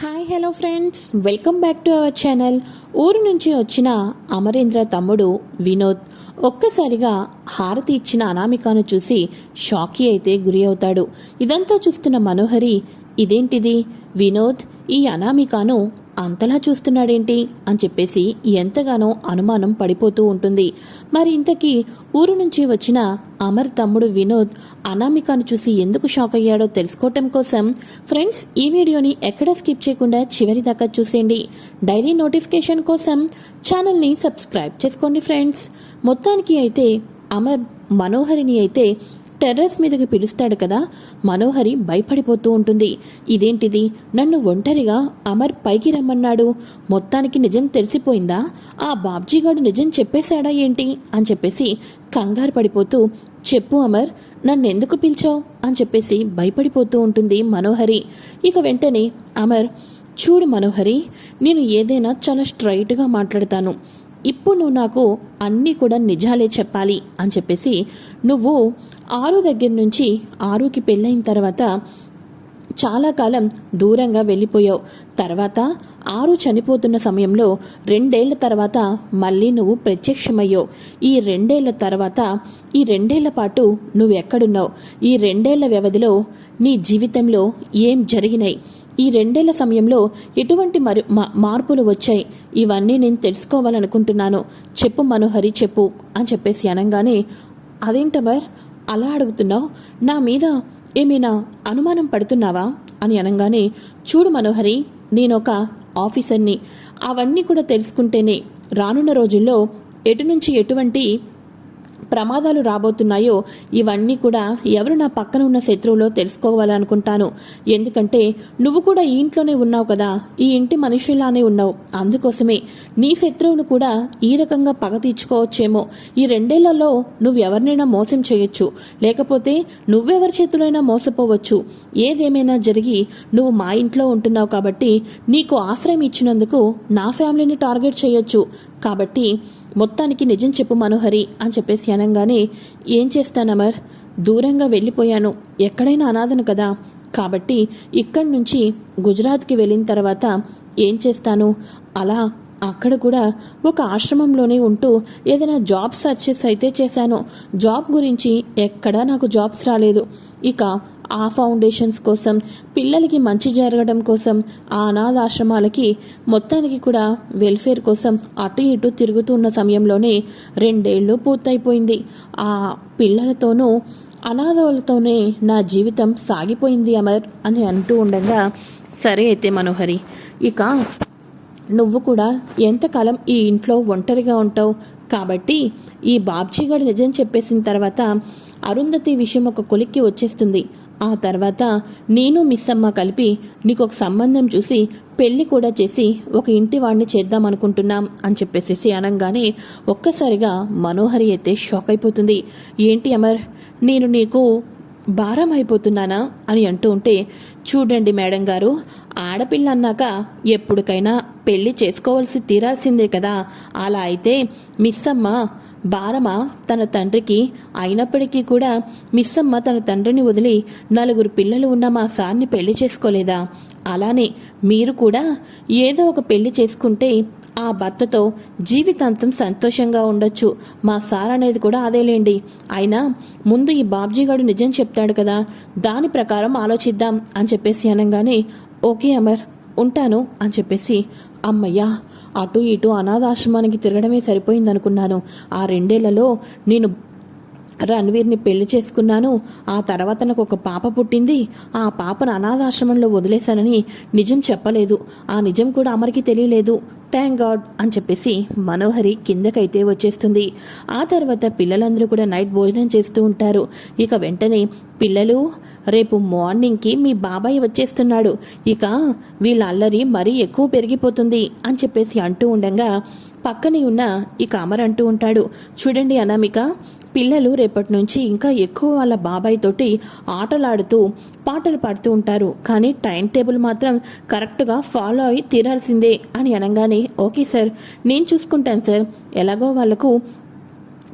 Hi hello friends welcome back to our channel ఊరు నుంచి వచ్చిన అమరేంద్ర తమ్ముడు వినోద్ ఒక్కసారిగా హారతి ఇచ్చిన అనామికను చూసి షాకీ అయితే గురి అవుతాడు. ఇదంతా చూస్తున్న మనోహరి ఇదేంటిది? వినోద్ ఈ అనామికను అంతలా చూస్తున్నాడేంటి అని చెప్పేసి ఎంతగానో అనుమానం పడిపోతూ ఉంటుంది. మరి ఇంతకీ ఊరు నుంచి వచ్చిన అమర్ తమ్ముడు వినోద్ అనామికను చూసి ఎందుకు షాక్ అయ్యాడో తెలుసుకోవటం కోసం ఫ్రెండ్స్ ఈ వీడియోని ఎక్కడ స్కిప్ చేయకుండా చివరి దాకా చూసేయండి. డైలీ నోటిఫికేషన్ కోసం ఛానల్ని సబ్స్క్రైబ్ చేసుకోండి ఫ్రెండ్స్. మొత్తానికి అయితే అమర్ మనోహరిని అయితే టెర్రస్ మీదకి పిలుస్తాడు కదా మనోహరి భయపడిపోతూ ఉంటుంది. ఇదేంటిది? నన్ను ఒంటరిగా అమర్ పైకి రమ్మన్నాడు. మొత్తానికి నిజం తెలిసిపోయిందా? ఆ బాబ్జీగాడు నిజం చెప్పేశాడా ఏంటి? అని చెప్పేసి కంగారు పడిపోతూ చెప్పు అమర్ నన్ను ఎందుకు పిలిచావు? అని చెప్పేసి భయపడిపోతూ ఉంటుంది మనోహరి. ఇక వెంటనే అమర్ చూడు మనోహరి నేను ఏదైనా చాలా స్ట్రైట్గా మాట్లాడతాను. ఇప్పుడు నువ్వు నాకు అన్నీ కూడా నిజాలే చెప్పాలి అని చెప్పేసి నువ్వు ఆరు దగ్గర నుంచి ఆరుకి పెళ్ళైన తర్వాత చాలా కాలం దూరంగా వెళ్ళిపోయావు. తర్వాత ఆరు చనిపోతున్న సమయంలో రెండేళ్ళ తర్వాత మళ్ళీ నువ్వు ప్రత్యక్షమయ్యావు. ఈ రెండేళ్ళ తర్వాత ఈ రెండేళ్ళ పాటు నువ్వు ఎక్కడున్నావు? ఈ రెండేళ్ళ వ్యవధిలో నీ జీవితంలో ఏం జరిగినాయి? ఈ రెండేళ్ళ సమయంలో ఎటువంటి మరి మార్పులు వచ్చాయి? ఇవన్నీ నేను తెలుసుకోవాలనుకుంటున్నాను. చెప్పు మనోహరి చెప్పు అని చెప్పేసి అనగానే అదేంటమర్ అలా అడుగుతున్నావు? నా మీద ఏమైనా అనుమానం పడుతున్నావా? అని అనగానే చూడు మనోహరి నేనొక ఆఫీసర్ని. అవన్నీ కూడా తెలుసుకుంటేనే రానున్న రోజుల్లో ఎటు నుంచి ఎటువంటి ప్రమాదాలు రాబోతున్నాయో ఇవన్నీ కూడా ఎవరు నా పక్కన ఉన్న శత్రువులో తెలుసుకోవాలనుకుంటాను. ఎందుకంటే నువ్వు కూడా ఈ ఇంట్లోనే ఉన్నావు కదా. ఈ ఇంటి మనిషిలానే ఉన్నావు. అందుకోసమే నీ శత్రువును కూడా ఈ రకంగా పగ తీర్చుకోవచ్చేమో. ఈ రెండేళ్ళలో నువ్వు ఎవరినైనా మోసం చేయొచ్చు. లేకపోతే నువ్వెవరి చేతులైనా మోసపోవచ్చు. ఏదేమైనా జరిగి నువ్వు మా ఇంట్లో ఉంటున్నావు కాబట్టి నీకు ఆశ్రయం ఇచ్చినందుకు నా ఫ్యామిలీని టార్గెట్ చేయొచ్చు. కాబట్టి మొత్తానికి నిజం చెప్పు మనోహరి అని చెప్పేసి అనగానే ఏం చేస్తానమర్ దూరంగా వెళ్ళిపోయాను. ఎక్కడైనా అనాథను కదా. కాబట్టి ఇక్కడి నుంచి గుజరాత్కి వెళ్ళిన తర్వాత ఏం చేస్తాను? అలా అక్కడ కూడా ఒక ఆశ్రమంలోనే ఉంటూ ఏదైనా జాబ్ సర్చెస్ అయితే చేశాను. జాబ్ గురించి ఎక్కడా నాకు జాబ్స్ రాలేదు. ఇక ఆ ఫౌండేషన్స్ కోసం పిల్లలకి మంచి జరగడం కోసం ఆ అనాథాశ్రమాలకి మొత్తానికి కూడా వెల్ఫేర్ కోసం అటు ఇటు తిరుగుతున్న సమయంలోనే రెండేళ్ళు పూర్తయిపోయింది. ఆ పిల్లలతోనూ అనాథలతోనే నా జీవితం సాగిపోయింది అమర్ అని అంటూ ఉండగా సరే అయితే మనోహరి ఇక నువ్వు కూడా ఎంతకాలం ఈ ఇంట్లో ఒంటరిగా ఉంటావు? కాబట్టి ఈ బాబ్జీగాడు నిజం చెప్పేసిన తర్వాత అరుంధతి విషయం ఒక కొలిక్కి వచ్చేస్తుంది. ఆ తర్వాత నేను మిస్ అమ్మ కలిపి నీకు ఒక సంబంధం చూసి పెళ్ళి కూడా చేసి ఒక ఇంటి వాడిని చేద్దాం అనుకుంటున్నాం అని చెప్పేసి అనగానే ఒక్కసారిగా మనోహరి అయితే షాక్ అయిపోతుంది. ఏంటి అమర్ నేను నీకు భారం అయిపోతున్నానా అని అంటూ ఉంటే చూడండి మేడం గారు ఆడపిల్ల అన్నాక ఎప్పటికైనా పెళ్ళి చేసుకోవాల్సి తీరాల్సిందే కదా. అలా అయితే మిస్సమ్మ బారమ్మ తన తండ్రికి అయినప్పటికీ కూడా మిస్సమ్మ తన తండ్రిని వదిలి నలుగురు పిల్లలు ఉన్న మా సార్ని పెళ్ళి చేసుకోలేదా? అలానే మీరు కూడా ఏదో ఒక పెళ్ళి చేసుకుంటే ఆ భర్తతో జీవితాంతం సంతోషంగా ఉండొచ్చు. మా సార్ అనేది కూడా అదేలేండి. అయినా ముందు ఈ బాబ్జీగాడు నిజం చెప్తాడు కదా. దాని ప్రకారం ఆలోచిద్దాం అని చెప్పేసి అనగానే ఓకే అమర్ ఉంటాను అని చెప్పేసి అమ్మయ్యా అటు ఇటు అనాథాశ్రమానికి తిరగడమే సరిపోయిందనుకున్నాను. ఆ రెండేళ్ళలో నేను రణవీర్ని పెళ్ళి చేసుకున్నాను. ఆ తర్వాత నాకు ఒక పాప పుట్టింది. ఆ పాపను అనాథాశ్రమంలో వదిలేశానని నిజం చెప్పలేదు. ఆ నిజం కూడా అమరికి తెలియలేదు. థ్యాంక్ గాడ్ అని చెప్పేసి మనోహరి కిందకైతే వచ్చేస్తుంది. ఆ తర్వాత పిల్లలందరూ కూడా నైట్ భోజనం చేస్తూ ఉంటారు. ఇక వెంటనే పిల్లలు రేపు మార్నింగ్కి మీ బాబాయ్ వచ్చేస్తున్నాడు. ఇక వీళ్ళ అల్లరి మరీ ఎక్కువ పెరిగిపోతుంది అని చెప్పేసి అంటూ ఉండగా పక్కనే ఉన్న ఇక అమర్ అంటూ ఉంటాడు. చూడండి అనామిక పిల్లలు రేపటి నుంచి ఇంకా ఎక్కువ వాళ్ళ బాబాయ్ తోటి ఆటలాడుతూ పాటలు పాడుతూ ఉంటారు. కానీ టైం టేబుల్ మాత్రం కరెక్ట్గా ఫాలో అయి తీరాల్సిందే అని అనగానే ఓకే సార్ నేను చూసుకుంటాను సార్. ఎలాగో వాళ్ళకు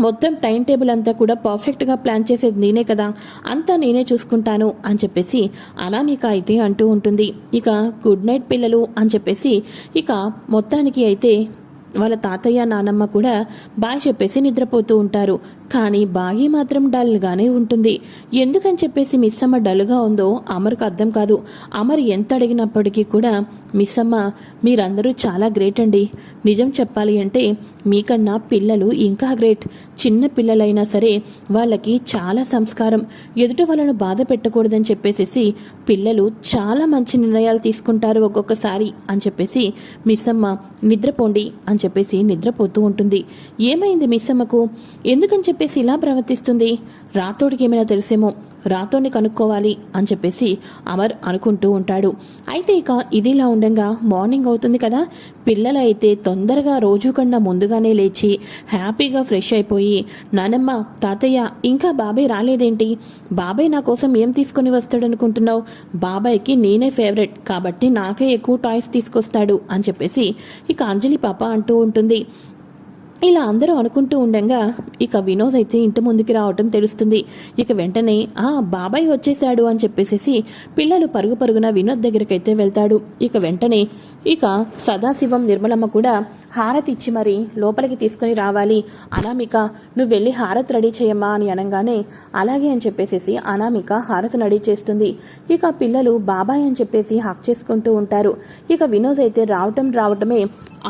మొత్తం టైం టేబుల్ అంతా కూడా పర్ఫెక్ట్గా ప్లాన్ చేసేది నేనే కదా. అంతా నేనే చూసుకుంటాను అని చెప్పేసి అనామిక అయితే అంటూ ఉంటుంది. ఇక గుడ్ నైట్ పిల్లలు అని చెప్పేసి ఇక మొత్తానికి అయితే వాళ్ళ తాతయ్య నానమ్మ కూడా బాయ్ చెప్పేసి నిద్రపోతూ ఉంటారు. కానీ బాగి మాత్రం డల్గానే ఉంటుంది. ఎందుకని చెప్పేసి మిస్సమ్మ డల్గా ఉందో అమర్కు అర్థం కాదు. అమర్ ఎంత అడిగినప్పటికీ కూడా మిస్సమ్మ మీరందరూ చాలా గ్రేట్ అండి. నిజం చెప్పాలి అంటే మీకన్నా పిల్లలు ఇంకా గ్రేట్. చిన్న పిల్లలైనా సరే వాళ్ళకి చాలా సంస్కారం. ఎదుటి వాళ్ళను బాధ పెట్టకూడదని చెప్పేసి పిల్లలు చాలా మంచి నిర్ణయాలు తీసుకుంటారు ఒక్కొక్కసారి అని చెప్పేసి మిస్ అమ్మ నిద్రపోండి అని చెప్పేసి నిద్రపోతూ ఉంటుంది. ఏమైంది మిస్ అమ్మకు ఎందుకని చెప్పేసి ఇలా ప్రవర్తిస్తుంది? రాతోడికి ఏమైనా తెలిసేమో రాతోని కనుక్కోవాలి అని చెప్పేసి అమర్ అనుకుంటూ ఉంటాడు. అయితే ఇక ఇదిలా ఉండగా మార్నింగ్ అవుతుంది కదా. పిల్లలైతే తొందరగా రోజు కన్నా ముందుగానే లేచి హ్యాపీగా ఫ్రెష్ అయిపోయి నానమ్మ తాతయ్య ఇంకా బాబాయ్ రాలేదేంటి? బాబాయ్ నా కోసం ఏం తీసుకొని వస్తాడనుకుంటున్నావు బాబాయ్కి నేనే ఫేవరెట్ కాబట్టి నాకే ఎక్కువ టాయ్స్ తీసుకొస్తాడు అని చెప్పేసి ఇక అంజలి పాప అంటూ ఉంటుంది. ఇలా అందరూ అనుకుంటూ ఉండగా ఇక వినోద్ అయితే ఇంటి ముందుకి రావటం తెలుస్తుంది. ఇక వెంటనే ఆ బాబాయ్ వచ్చేసాడు అని చెప్పేసి పిల్లలు పరుగు పరుగున వినోద్ దగ్గరికైతే వెళ్తాడు. ఇక వెంటనే ఇక సదాశివం నిర్మలమ్మ కూడా హారతి ఇచ్చి మరి లోపలికి తీసుకుని రావాలి. అనామిక నువ్వు వెళ్ళి హారతి రెడీ చేయమ్మా అని అనగానే అలాగే అని చెప్పేసి అనామిక హారతి రెడీ చేస్తుంది. ఇక పిల్లలు బాబాయ్ అని చెప్పేసి హక్ చేసుకుంటూ ఉంటారు. ఇక వినోద్ అయితే రావటం రావటమే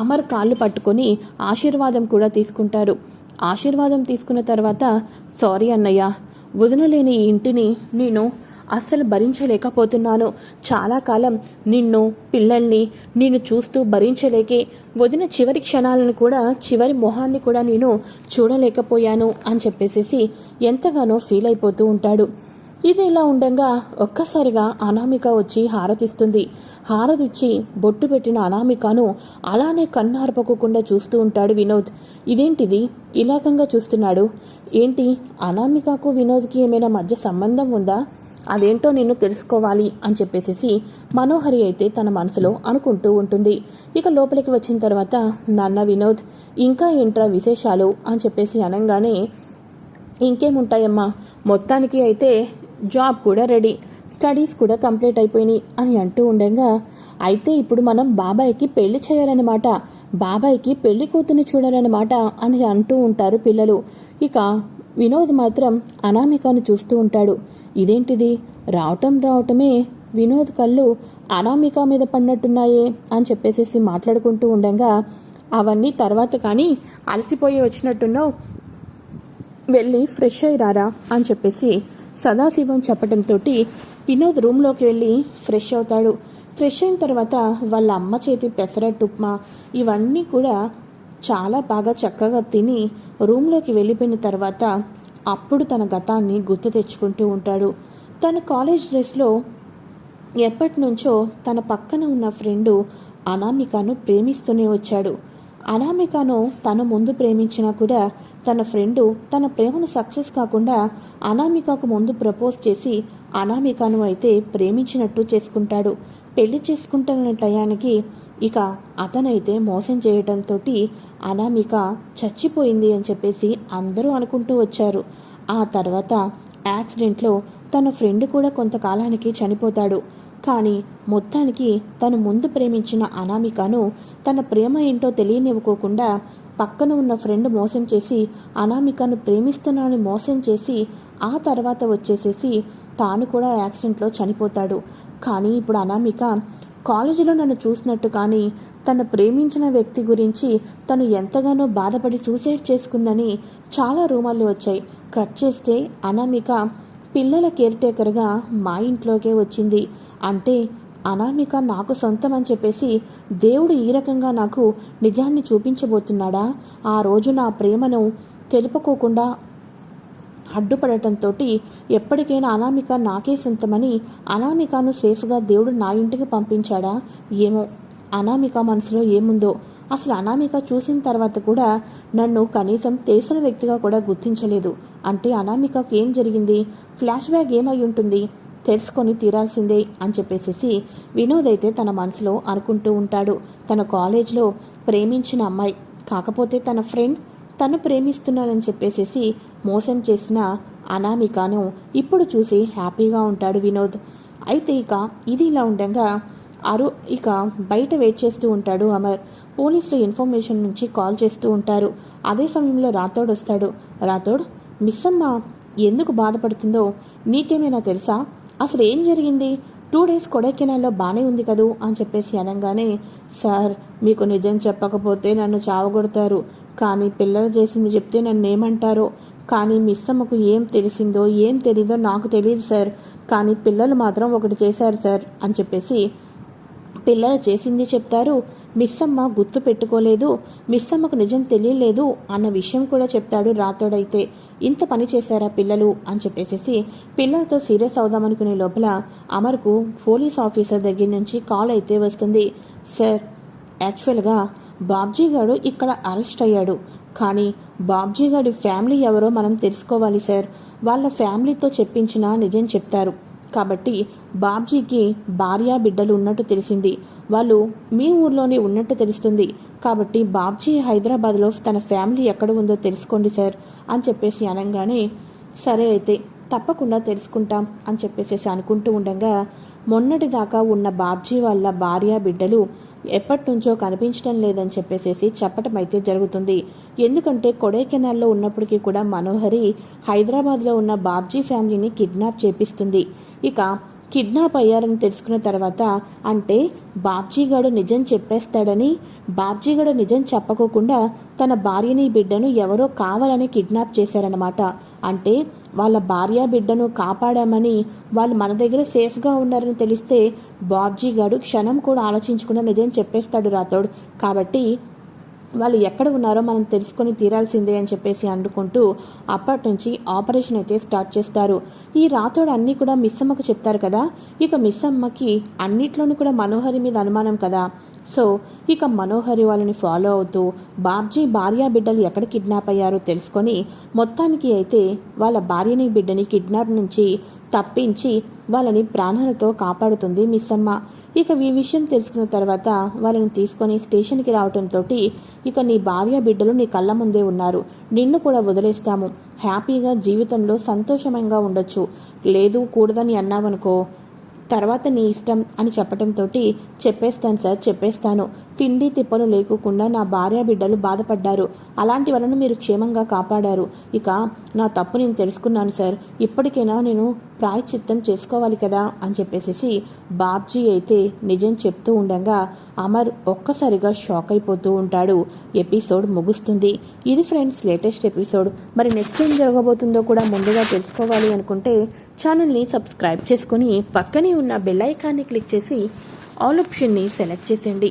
అమర్ కాళ్ళు పట్టుకొని ఆశీర్వాదం కూడా తీసుకుంటారు ఆశీర్వాదం తీసుకున్న తర్వాత సారీ అన్నయ్య వదనలేని ఈ ఇంటిని నేను అస్సలు భరించలేకపోతున్నాను. చాలా కాలం నిన్ను పిల్లల్ని నిన్ను చూస్తూ భరించలేకే వదిన చివరి క్షణాలను కూడా చివరి మొహాన్ని కూడా నేను చూడలేకపోయాను అని చెప్పేసేసి ఎంతగానో ఫీల్ అయిపోతూ ఉంటాడు. ఇది ఇలా ఉండగా ఒక్కసారిగా అనామిక వచ్చి హారతిస్తుంది. హారతిచ్చి బొట్టు పెట్టిన అనామికను అలానే కన్నార్పకుండా చూస్తూ ఉంటాడు వినోద్. ఇదేంటిది? ఇలాకంగా చూస్తున్నాడు. ఏంటి? అనామికకు వినోద్కి ఏమైనా మధ్య సంబంధం ఉందా? అదేంటో నేను తెలుసుకోవాలి అని చెప్పేసి మనోహరి అయితే తన మనసులో అనుకుంటూ ఉంటుంది. ఇక లోపలికి వచ్చిన తర్వాత నాన్న వినోద్ ఇంకా ఏంట్రా విశేషాలు అని చెప్పేసి అనగానే ఇంకేముంటాయమ్మా? మొత్తానికి అయితే జాబ్ కూడా రెడీ స్టడీస్ కూడా కంప్లీట్ అయిపోయినాయి అని అంటూ ఉండగా అయితే ఇప్పుడు మనం బాబాయ్కి పెళ్ళి చేయాలన్నమాట బాబాయ్కి పెళ్ళి కూతుని చూడాలన్నమాట అని అంటూ ఉంటారు పిల్లలు. ఇక వినోద్ మాత్రం అనామికను చూస్తూ ఉంటాడు. ఇదేంటిది? రావటం రావటమే వినోద్ కళ్ళు అనామిక మీద పడినట్టున్నాయే అని చెప్పేసేసి మాట్లాడుకుంటూ ఉండగా అవన్నీ తర్వాత కానీ అలసిపోయి వచ్చినట్టున్నావు. వెళ్ళి ఫ్రెష్ అయ్యి రారా అని చెప్పేసి సదాశివం చెప్పడంతో వినోద్ రూమ్లోకి వెళ్ళి ఫ్రెష్ అవుతాడు. ఫ్రెష్ అయిన తర్వాత వాళ్ళ అమ్మ చేతి పెసరట్టు ఉప్మా ఇవన్నీ కూడా చాలా బాగా చక్కగా తిని రూమ్లోకి వెళ్ళిపోయిన తర్వాత అప్పుడు తన గతాన్ని గుర్తు తెచ్చుకుంటూ ఉంటాడు. తన కాలేజ్ డ్రెస్లో ఎప్పటి నుంచో తన పక్కన ఉన్న ఫ్రెండు అనామికను ప్రేమిస్తూనే వచ్చాడు. అనామికను తను ముందు ప్రేమించినా కూడా తన ఫ్రెండు తన ప్రేమను సక్సెస్ కాకుండా అనామికకు ముందు ప్రపోజ్ చేసి అనామికను అయితే ప్రేమించినట్టు చేసుకుంటాడు. పెళ్ళి చేసుకుంటున్న టయానికి ఇక అతనైతే మోసం చేయడంతో అనామిక చచ్చిపోయింది అని చెప్పేసి అందరూ అనుకుంటూ వచ్చారు. ఆ తర్వాత యాక్సిడెంట్లో తన ఫ్రెండ్ కూడా కొంతకాలానికి చనిపోతాడు. కానీ మొత్తానికి తను ముందు ప్రేమించిన అనామికను తన ప్రేమ ఏంటో తెలియనివ్వకోకుండా పక్కన ఉన్న ఫ్రెండ్ మోసం చేసి అనామికను ప్రేమిస్తున్నానని మోసం చేసి ఆ తర్వాత వచ్చేసేసి తాను కూడా యాక్సిడెంట్లో చనిపోతాడు. కానీ ఇప్పుడు అనామిక కాలేజీలో నన్ను చూసినట్టు కానీ తను ప్రేమించిన వ్యక్తి గురించి తను ఎంతగానో బాధపడి సూసైడ్ చేసుకుందని చాలా రూమర్లు వచ్చాయి. కట్ చేస్తే అనామిక పిల్లల కేర్ టేకర్గా మా ఇంట్లోకే వచ్చింది. అంటే అనామిక నాకు సొంతం అని చెప్పేసి దేవుడు ఈ రకంగా నాకు నిజాన్ని చూపించబోతున్నాడా? ఆ రోజు నా ప్రేమను తెలుపుకోకుండా అడ్డుపడటంతో ఎప్పటికైనా అనామిక నాకే సొంతమని అనామికను సేఫ్గా దేవుడు నా ఇంటికి పంపించాడా? ఏమో. అనామిక మనసులో ఏముందో? అసలు అనామిక చూసిన తర్వాత కూడా నన్ను కనీసం తెలిసిన వ్యక్తిగా కూడా గుర్తించలేదు. అంటే అనామికకు ఏం జరిగింది? ఫ్లాష్ బ్యాక్ ఏమై ఉంటుంది? తెలుసుకొని తీరాల్సిందే అని చెప్పేసి వినోద్ అయితే తన మనసులో అనుకుంటూ ఉంటాడు. తన కాలేజ్లో ప్రేమించిన అమ్మాయి. కాకపోతే తన ఫ్రెండ్ తను ప్రేమిస్తున్నానని చెప్పేసేసి మోసం చేసిన అనామికను ఇప్పుడు చూసి హ్యాపీగా ఉంటాడు వినోద్. అయితే ఇక ఇది ఇలా ఉండగా అరు ఇక బయట వెయిట్ చేస్తూ ఉంటాడు అమర్. పోలీసులు ఇన్ఫర్మేషన్ నుంచి కాల్ చేస్తూ ఉంటారు. అదే సమయంలో రాథోడ్ వస్తాడు. రాథోడ్ మిస్ అమ్మ ఎందుకు బాధపడుతుందో నీకేమైనా తెలుసా? అసలు ఏం జరిగింది? టూ డేస్ కొడైకెనాల్లో బాగానే ఉంది కదూ? అని చెప్పేసి అనగానే సార్ మీకు నిజం చెప్పకపోతే నన్ను చావగొడతారు. కానీ పిల్లలు చేసింది చెప్తే నన్ను ఏమంటారో కానీ మిస్ అమ్మకు ఏం తెలిసిందో ఏం తెలీదో నాకు తెలియదు సార్. కానీ పిల్లలు మాత్రం ఒకటి చేశారు సార్ అని చెప్పేసి పిల్లలు చేసింది చెప్తారు. మిస్ అమ్మ గుర్తు పెట్టుకోలేదు. మిస్ అమ్మకు నిజం తెలియలేదు అన్న విషయం కూడా చెప్తాడు రాతోడైతే ఇంత పని చేశారా పిల్లలు అని చెప్పేసేసి పిల్లలతో సీరియస్ అవుదామనుకునే లోపల అమర్కు పోలీస్ ఆఫీసర్ దగ్గర నుంచి కాల్ అయితే వస్తుంది. సార్ యాక్చువల్గా బాబ్జీగాడు ఇక్కడ అరెస్ట్ అయ్యాడు. కానీ బాబ్జీగాడి ఫ్యామిలీ ఎవరో మనం తెలుసుకోవాలి సార్. వాళ్ళ ఫ్యామిలీతో చెప్పించిన నిజం చెప్తారు. కాబట్టి బాబ్జీకి భార్య బిడ్డలు ఉన్నట్టు తెలిసింది. వాళ్ళు మీ ఊర్లోనే ఉన్నట్టు తెలుస్తుంది. కాబట్టి బాబ్జీ హైదరాబాద్లో తన ఫ్యామిలీ ఎక్కడ ఉందో తెలుసుకోండి సార్ అని చెప్పేసి అనగానే సరే అయితే తప్పకుండా తెలుసుకుంటాం అని చెప్పేసి అనుకుంటూ ఉండగా మొన్నటిదాకా ఉన్న బాబ్జీ వాళ్ళ భార్య బిడ్డలు ఎప్పటి నుంచో కనిపించడం లేదని చెప్పేసేసి చెప్పటం అయితే జరుగుతుంది. ఎందుకంటే కొడైకెనాల్లో ఉన్నప్పటికీ కూడా మనోహరి హైదరాబాద్లో ఉన్న బాబ్జీ ఫ్యామిలీని కిడ్నాప్ చేపిస్తుంది. ఇక కిడ్నాప్ అయ్యారని తెలుసుకున్న తర్వాత అంటే బాబ్జీగాడు నిజం చెప్పేస్తాడని బాబ్జీగాడు నిజం చెప్పకోకుండా తన భార్యని బిడ్డను ఎవరో కావాలని కిడ్నాప్ చేశారనమాట అంటే వాళ్ళ భార్య బిడ్డను కాపాడామని వాళ్ళు మన దగ్గర సేఫ్గా ఉన్నారని తెలిస్తే బాబ్జీ గారు క్షణం కూడా ఆలోచించకుండా నిజం చెప్పేస్తాడు రాతోడు కాబట్టి వాళ్ళు ఎక్కడ ఉన్నారో మనం తెలుసుకొని తీరాల్సిందే అని చెప్పేసి అనుకుంటూ అప్పటి నుంచి ఆపరేషన్ అయితే స్టార్ట్ చేస్తారు. ఈ రాతోడు అన్నీ కూడా మిస్ అమ్మకు చెప్తారు కదా. ఇక మిస్ అమ్మకి అన్నిట్లోనూ కూడా మనోహరి మీద అనుమానం కదా. సో ఇక మనోహరి వాళ్ళని ఫాలో అవుతూ బాబ్జీ భార్య బిడ్డలు ఎక్కడ కిడ్నాప్ అయ్యారో తెలుసుకొని మొత్తానికి అయితే వాళ్ళ భార్యని బిడ్డని కిడ్నాప్ నుంచి తప్పించి వాళ్ళని ప్రాణాలతో కాపాడుతుంది మిస్ అమ్మ ఇక ఈ విషయం తెలుసుకున్న తర్వాత వాళ్ళని తీసుకొని స్టేషన్కి రావటంతో ఇక నీ భార్య బిడ్డలు నీ కళ్ళ ముందే ఉన్నారు. నిన్ను కూడా వదిలేస్తాము. హ్యాపీగా జీవితంలో సంతోషంగా ఉండొచ్చు. లేదు కూడదని అన్నావనుకో తర్వాత నీ ఇష్టం అని చెప్పటంతో చెప్పేస్తాను సార్ చెప్పేస్తాను. తిండి తిప్పలు లేకోకుండా నా భార్య బిడ్డలు బాధపడ్డారు. అలాంటి వలన మీరు క్షేమంగా కాపాడారు. ఇక నా తప్పు నేను తెలుసుకున్నాను సార్. ఇప్పటికైనా నేను ప్రాయశ్చిత్తం చేసుకోవాలి కదా అని చెప్పేసి బాబ్జీ అయితే నిజం చెప్తూ ఉండగా అమర్ ఒక్కసారిగా షాక్ అయిపోతూ ఉంటాడు. ఎపిసోడ్ ముగుస్తుంది. ఇది ఫ్రెండ్స్ లేటెస్ట్ ఎపిసోడ్. మరి నెక్స్ట్ ఏం జరగబోతుందో కూడా ముందుగా తెలుసుకోవాలి అనుకుంటే ఛానల్ని సబ్స్క్రైబ్ చేసుకుని పక్కనే ఉన్న బెల్ ఐకాన్ని క్లిక్ చేసి ఆల్ ఆప్షన్ని సెలెక్ట్ చేసేయండి.